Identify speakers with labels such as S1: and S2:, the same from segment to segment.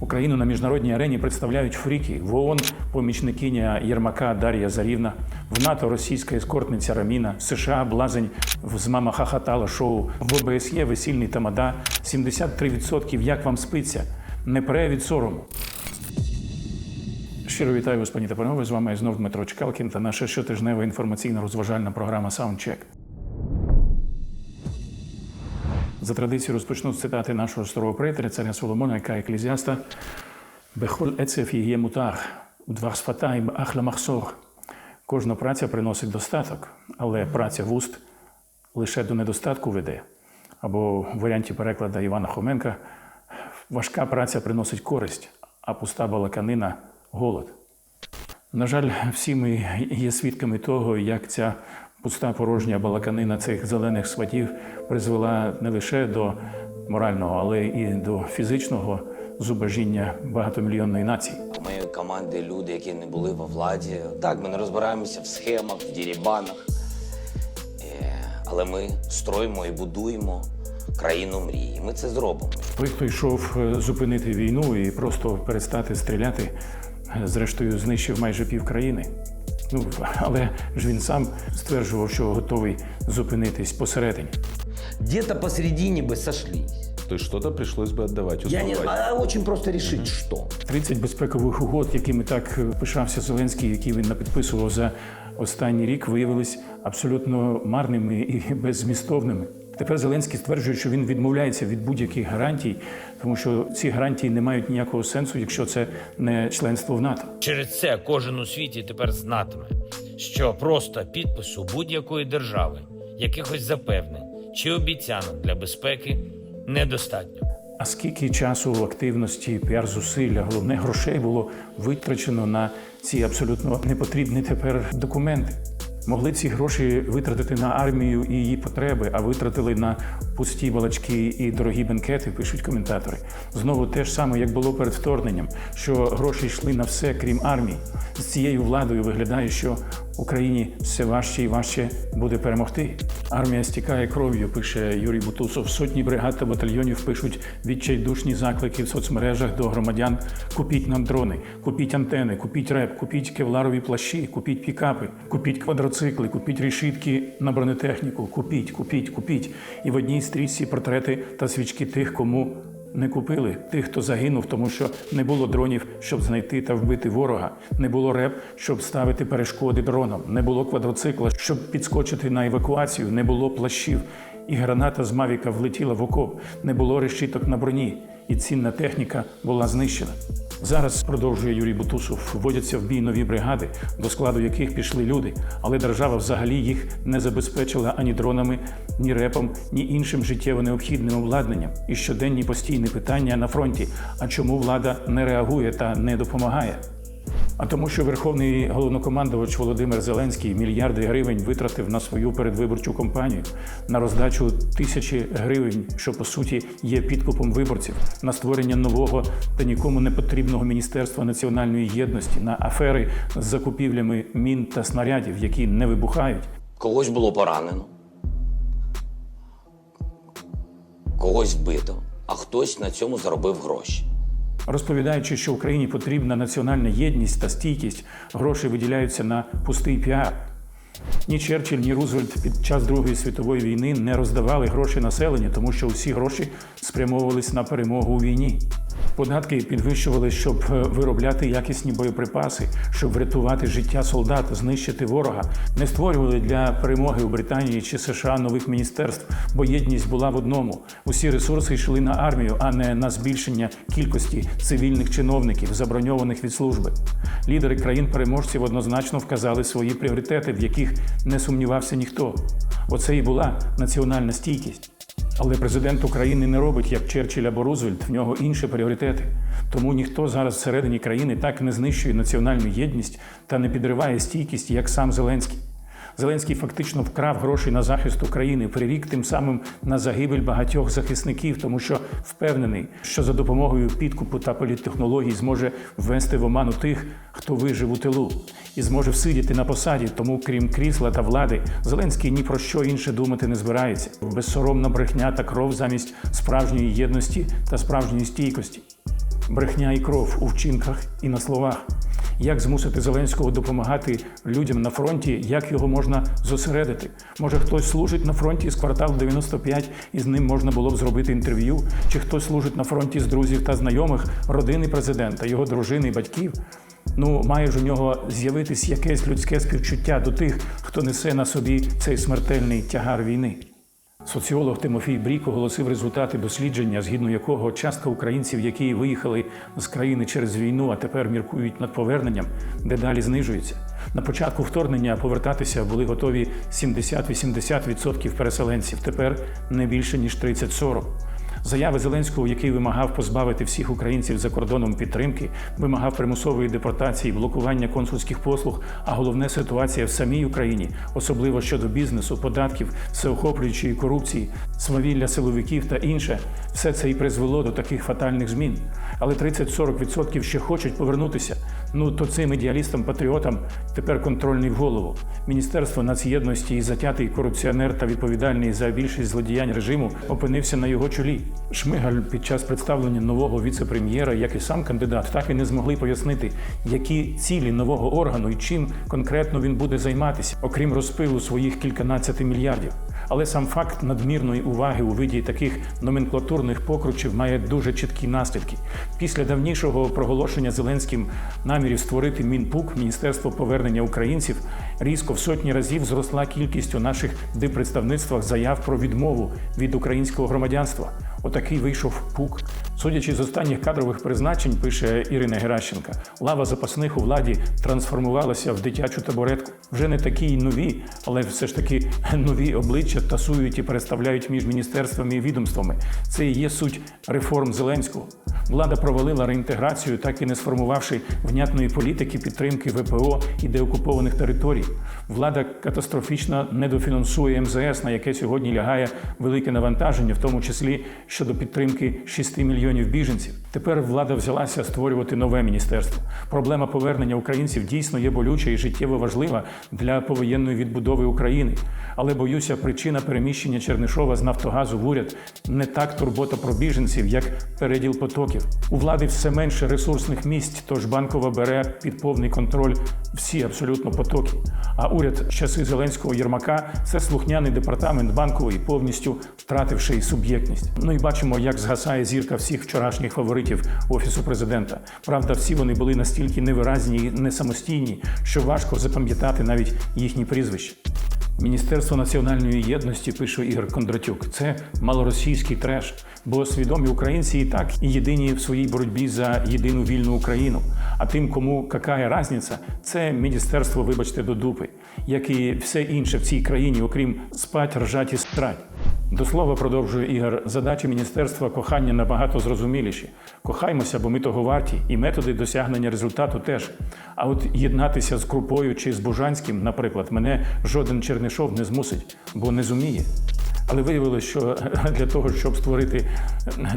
S1: Україну на міжнародній арені представляють фріки в ООН помічникиня Єрмака Дар'я Зарівна, в НАТО російська ескортниця Раміна, в США блазень з мама хахатала шоу, в ОБСЄ весільний тамада, 73% як вам спиться, не пре від сорому. Щиро вітаю вас, пані та панове. З вами знов Дмитро Чкалкін та наша щотижнева інформаційно-розважальна програма Soundcheck. За традицією розпочну з цитати нашого старого приятеля, царя Соломона, яка еклезіаста Бехоль ецеф є мутах, удвах сфатаїм ахла махсор. Кожна праця приносить достаток, але праця вуст лише до недостатку веде. Або в варіанті перекладу Івана Хоменка важка праця приносить користь, а пуста балаканина голод. На жаль, всі ми є свідками того, як ця пуста порожня балаканина цих зелених сватів призвела не лише до морального, але і до фізичного зубожіння багатомільйонної нації.
S2: У моєї команди люди, які не були во владі. Так, ми не розбираємося в схемах, в дірібанах. Е, Але ми строїмо і будуємо країну мрії. Ми це зробимо.
S1: Той, хто йшов е, зупинити війну і просто перестати стріляти, е, зрештою знищив майже пів країни. Ну, але ж він сам стверджував, що готовий зупинитись посередині.
S2: Где-то посередине би сошлись.
S3: То есть что-то пришлось бы отдавать,
S2: Я не а очень просто решить, что.
S1: 30 безпекових угод, якими так пишався Зеленський, які він напідписував за останній рік, виявились абсолютно марними і беззмістовними. Тепер Зеленський стверджує, що він відмовляється від будь-яких гарантій, тому що ці гарантії не мають ніякого сенсу, якщо це не членство в НАТО.
S4: Через це кожен у світі тепер знатиме, що просто підпису будь-якої держави, якихось запевнень чи обіцянок для безпеки недостатньо.
S1: А скільки часу, активності, піар-зусилля, головне грошей було витрачено на ці абсолютно непотрібні тепер документи? Могли ці гроші витратити на армію і її потреби, а витратили на пусті балачки і дорогі бенкети, пишуть коментатори. Знову те ж саме, як було перед вторгненням, що гроші йшли на все, крім армії. З цією владою виглядає, що Україні все важче і важче буде перемогти. Армія стікає кров'ю, пише Юрій Бутусов. Сотні бригад та батальйонів пишуть відчайдушні заклики в соцмережах до громадян: купіть нам дрони, купіть антени, купіть реп, купіть кевларові плащі, купіть пікапи, купіть квадроцикли, купіть рішитки на бронетехніку, купіть, купіть, купіть. І в одній стрічці портрети та свічки тих, кому не купили тих, хто загинув, тому що не було дронів, щоб знайти та вбити ворога, не було реп, щоб ставити перешкоди дронам, не було квадроцикла, щоб підскочити на евакуацію, не було плащів. І граната з Мавіка влетіла в окоп, не було решіток на броні, і цінна техніка була знищена. Зараз продовжує Юрій Бутусов, вводяться в бій нові бригади, до складу яких пішли люди, але держава взагалі їх не забезпечила ані дронами, ні репом, ні іншим життєво необхідним обладнанням. І щоденні постійні питання на фронті: а чому влада не реагує та не допомагає? А тому, що верховний головнокомандувач Володимир Зеленський мільярди гривень витратив на свою передвиборчу кампанію, на роздачу тисячі гривень, що по суті є підкупом виборців, на створення нового та нікому не потрібного міністерства національної єдності, на афери з закупівлями мін та снарядів, які не вибухають.
S2: Когось було поранено, когось вбито, а хтось на цьому заробив гроші.
S1: Розповідаючи, що Україні потрібна національна єдність та стійкість, гроші виділяються на пустий піар. Ні Черчилль, ні Рузвельт під час Другої світової війни не роздавали гроші населенню, тому що усі гроші спрямовувались на перемогу у війні. Податки підвищували, щоб е, виробляти якісні боєприпаси, щоб врятувати життя солдат, знищити ворога. Не створювали для перемоги у Британії чи США нових міністерств, бо єдність була в одному. Усі ресурси йшли на армію, а не на збільшення кількості цивільних чиновників, заброньованих від служби. Лідери країн-переможців однозначно вказали свої пріоритети, в яких не сумнівався ніхто. Оце і була національна стійкість. Але президент України не робить як Черчилль або Рузвельт, в нього інші пріоритети. Тому ніхто зараз всередині країни так не знищує національну єдність та не підриває стійкість, як сам Зеленський. Зеленський фактично вкрав гроші на захист України, прирік тим самим на загибель багатьох захисників, тому що впевнений, що за допомогою підкупу та політтехнологій зможе ввести в оману тих, хто вижив у тилу, і зможе всидіти на посаді. Тому, крім крісла та влади, Зеленський ні про що інше думати не збирається. Безсоромна брехня та кров замість справжньої єдності та справжньої стійкості. брехня і кров у вчинках і на словах. Як змусити Зеленського допомагати людям на фронті, як його можна зосередити? Може, хтось служить на фронті з кварталу 95 і з ним можна було б зробити інтерв'ю? Чи хтось служить на фронті з друзів та знайомих родини президента, його дружини і батьків? Ну, має ж у нього з'явитись якесь людське співчуття до тих, хто несе на собі цей смертельний тягар війни. Соціолог Тимофій Брік оголосив результати дослідження, згідно якого частка українців, які виїхали з країни через війну, а тепер міркують над поверненням, дедалі знижується. На початку вторгнення повертатися були готові 70-80% переселенців. Тепер не більше ніж 30-40%. Заяви Зеленського, який вимагав позбавити всіх українців за кордоном підтримки, вимагав примусової депортації, блокування консульських послуг, а головне ситуація в самій Україні, особливо щодо бізнесу, податків, всеохоплюючої корупції, свавілля силовиків та інше, все це і призвело до таких фатальних змін. Але 30-40% ще хочуть повернутися. Ну то цим ідеалістам-патріотам тепер контрольний в голову. Міністерство нацєдності і затятий корупціонер та відповідальний за більшість злодіянь режиму опинився на його чолі. Шмигаль під час представлення нового віце-прем'єра, як і сам кандидат, так і не змогли пояснити, які цілі нового органу і чим конкретно він буде займатися, окрім розпилу своїх кільканадцяти мільярдів. Але сам факт надмірної уваги у виді таких номенклатурних покручів має дуже чіткі наслідки. Після давнішого проголошення Зеленським намірів створити Мінпук, Міністерство повернення українців, різко в сотні разів зросла кількість у наших диппредставництвах заяв про відмову від українського громадянства. Отакий вийшов пук. Судячи з останніх кадрових призначень, пише Ірина Геращенка, лава запасних у владі трансформувалася в дитячу табуретку. Вже не такі й нові, але все ж таки нові обличчя тасують і переставляють між міністерствами і відомствами. Це і є суть реформ Зеленського. Влада провалила реінтеграцію, так і не сформувавши внятної політики підтримки ВПО і деокупованих територій. Влада катастрофічно недофінансує МЗС, на яке сьогодні лягає велике навантаження, в тому числі щодо підтримки 6 мільйонів біженців. Тепер влада взялася створювати нове міністерство. Проблема повернення українців дійсно є болюча і життєво важлива для повоєнної відбудови України. Але боюся, причина переміщення Чернишова з Нафтогазу в уряд не так турбота про біженців, як переділ потоків. У влади все менше ресурсних місць, тож банкова бере під повний контроль всі абсолютно потоки. А уряд з часи Зеленського Єрмака це слухняний департамент банковий, повністю втративши суб'єктність. Ну і бачимо, як згасає зірка всіх вчорашніх фаворитів офісу президента. Правда, всі вони були настільки невиразні і не самостійні, що важко запам'ятати навіть їхні прізвища. Міністерство національної єдності пише Ігор Кондратюк. Це малоросійський треш, бо свідомі українці і так і єдині в своїй боротьбі за єдину вільну Україну. А тим, кому какая різниця, це міністерство, вибачте, до дупи, як і все інше в цій країні, окрім спать, ржать і страть. До слова, продовжує Ігор, задачі міністерства кохання набагато зрозуміліші. Кохаймося, бо ми того варті, і методи досягнення результату теж. А от єднатися з Крупою чи з Бужанським, наприклад, мене жоден Чернишов не змусить, бо не зуміє. Але виявилося, що для того, щоб створити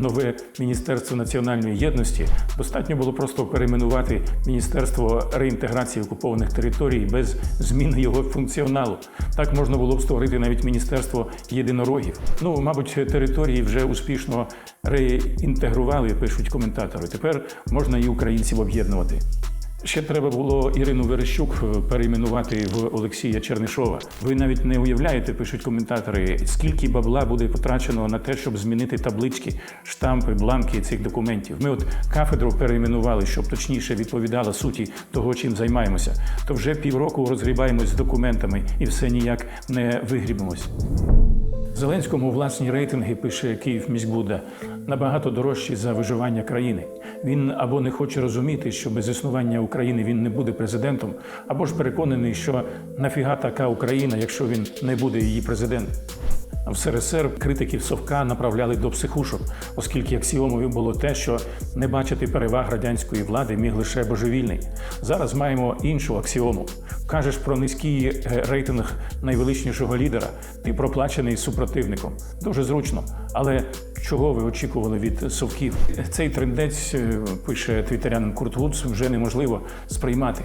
S1: нове Міністерство національної єдності, достатньо було просто перейменувати Міністерство реінтеграції окупованих територій без зміни його функціоналу. Так можна було б створити навіть Міністерство єдинорогів. Ну, мабуть, території вже успішно реінтегрували, пишуть коментатори. Тепер можна і українців об'єднувати. Ще треба було Ірину Верещук перейменувати в Олексія Чернишова. Ви навіть не уявляєте, пишуть коментатори, скільки бабла буде потрачено на те, щоб змінити таблички, штампи, бланки цих документів. Ми от кафедру перейменували, щоб точніше відповідала суті того, чим займаємося. То вже півроку розгрібаємось з документами і все ніяк не вигрібемось. Зеленському власні рейтинги пише Київ міськбуда набагато дорожчі за виживання країни. Він або не хоче розуміти, що без існування України він не буде президентом, або ж переконаний, що нафіга така Україна, якщо він не буде її президентом. В СРСР критиків Совка направляли до психушок, оскільки аксіомою було те, що не бачити переваг радянської влади міг лише божевільний. Зараз маємо іншу аксіому.
S5: Кажеш про низький е, рейтинг найвеличнішого лідера. Ти проплачений супротивником. Дуже зручно. Але чого ви очікували від совків? Цей трендець е, пише твітерянин Курт Вудс, вже неможливо сприймати.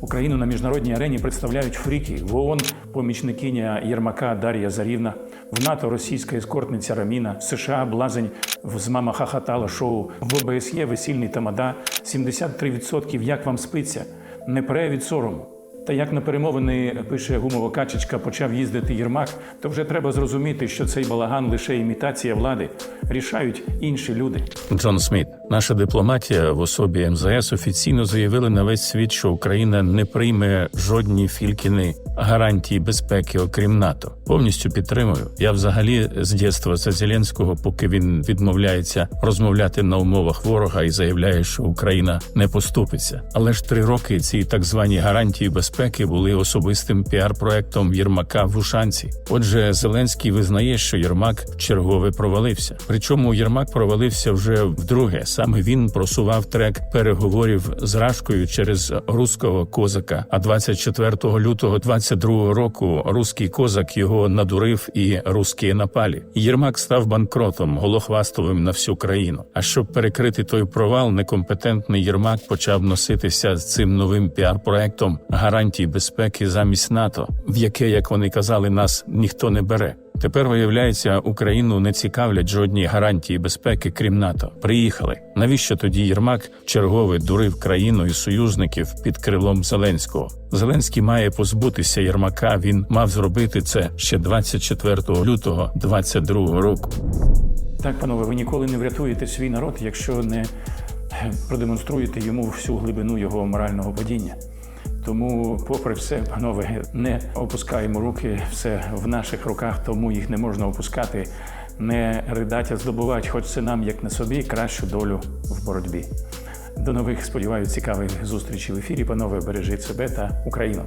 S5: Україну на міжнародній арені представляють фріки. В ООН помічникиня Єрмака Дар'я Зарівна, в НАТО російська ескортниця Раміна, США блазень з мама хахатала шоу, в ОБСЄ весільний тамада, 73% як вам спиться, не пре від сорому. Та як на перемовини пише гумова качечка, почав їздити Єрмак, то вже треба зрозуміти, що цей балаган лише імітація влади. Рішають інші люди.
S1: Джон Сміт, наша дипломатія в особі МЗС офіційно заявили на весь світ, що Україна не прийме жодні фількіни гарантії безпеки, окрім НАТО. Повністю підтримую. Я взагалі з дєства за Зеленського, поки він відмовляється розмовляти на умовах ворога і заявляє, що Україна не поступиться. Але ж три роки ці так звані гарантії безпеки були особистим піар-проектом Єрмака в Ушанці. Отже, Зеленський визнає, що Єрмак вчергове провалився. Причому Єрмак провалився вже вдруге. Саме він просував трек переговорів з Рашкою через руського козака. А 24 лютого 22 року руський козак його надурив і русські напалі. Єрмак став банкротом, голохвастовим на всю країну. А щоб перекрити той провал, некомпетентний Єрмак почав носитися з цим новим піар-проектом гарантій безпеки замість НАТО, в яке, як вони казали, нас ніхто не бере. Тепер виявляється, Україну не цікавлять жодні гарантії безпеки, крім НАТО. Приїхали. Навіщо тоді Єрмак черговий дурив країну і союзників під крилом Зеленського? Зеленський має позбутися Єрмака. Він мав зробити це ще 24 лютого 22 року.
S5: Так, панове, ви ніколи не врятуєте свій народ, якщо не продемонструєте йому всю глибину його морального падіння. Тому, попри все, панове, не опускаємо руки, все в наших руках, тому їх не можна опускати. Не ридать, а здобувати, хоч це нам, як на собі, кращу долю в боротьбі. До нових, сподіваюся, цікавих зустрічей в ефірі. Панове, бережіть себе та Україну.